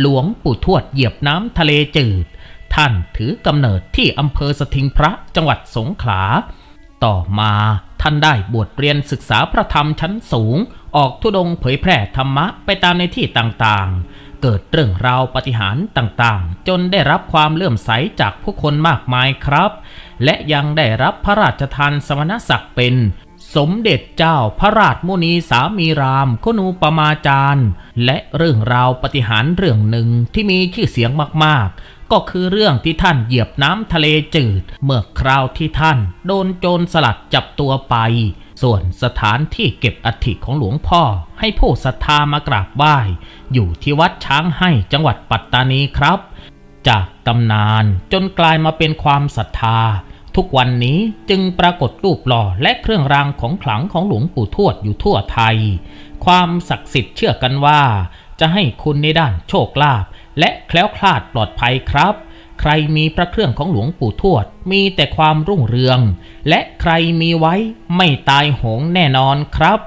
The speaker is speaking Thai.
หลวงปู่ทวดเหยียบน้ำทะเลจืด ท่านถือกำเนิดที่อำเภอสถิงพระจังหวัดสงขลา ต่อมาท่านได้บวชเรียนศึกษาพระธรรมชั้นสูง ออกทุดงค์เผยแพร่ธรรมะไปตามในที่ต่างๆ เกิดเรื่องราวปฏิหารต่างๆ จนได้รับความเลื่อมใสจากผู้คนมากมายครับ และยังได้รับพระราชทานสมณศักดิ์เป็น สมเด็จเจ้าพระราชมุนีสามีรามคุณูปมาจารย์ และเรื่องราวปฏิหารเรื่องหนึ่งที่มีชื่อเสียงมากๆ ก็คือเรื่องที่ท่านเหยียบน้ำทะเลจืด เมื่อคราวที่ท่านโดนโจรสลัดจับตัวไป ส่วนสถานที่เก็บอัฐิของหลวงพ่อ ให้ผู้ศรัทธามากราบไหว้ อยู่ที่วัดช้างให้จังหวัดปัตตานีครับ จากตำนานจนกลายมาเป็นความศรัทธา ทุกวันนี้จึงปรากฏรูปหล่อและเครื่องรางของขลังของหลวงปู่ทวดอยู่ทั่วไทย ความศักดิ์สิทธิ์เชื่อกันว่า จะให้คุณในด้านโชคลาภและแคล้วคลาดปลอดภัยครับ ใครมีพระเครื่องของหลวงปู่ทวด มีแต่ความรุ่งเรือง และใครมีไว้ไม่ตายโหงแน่นอนครับ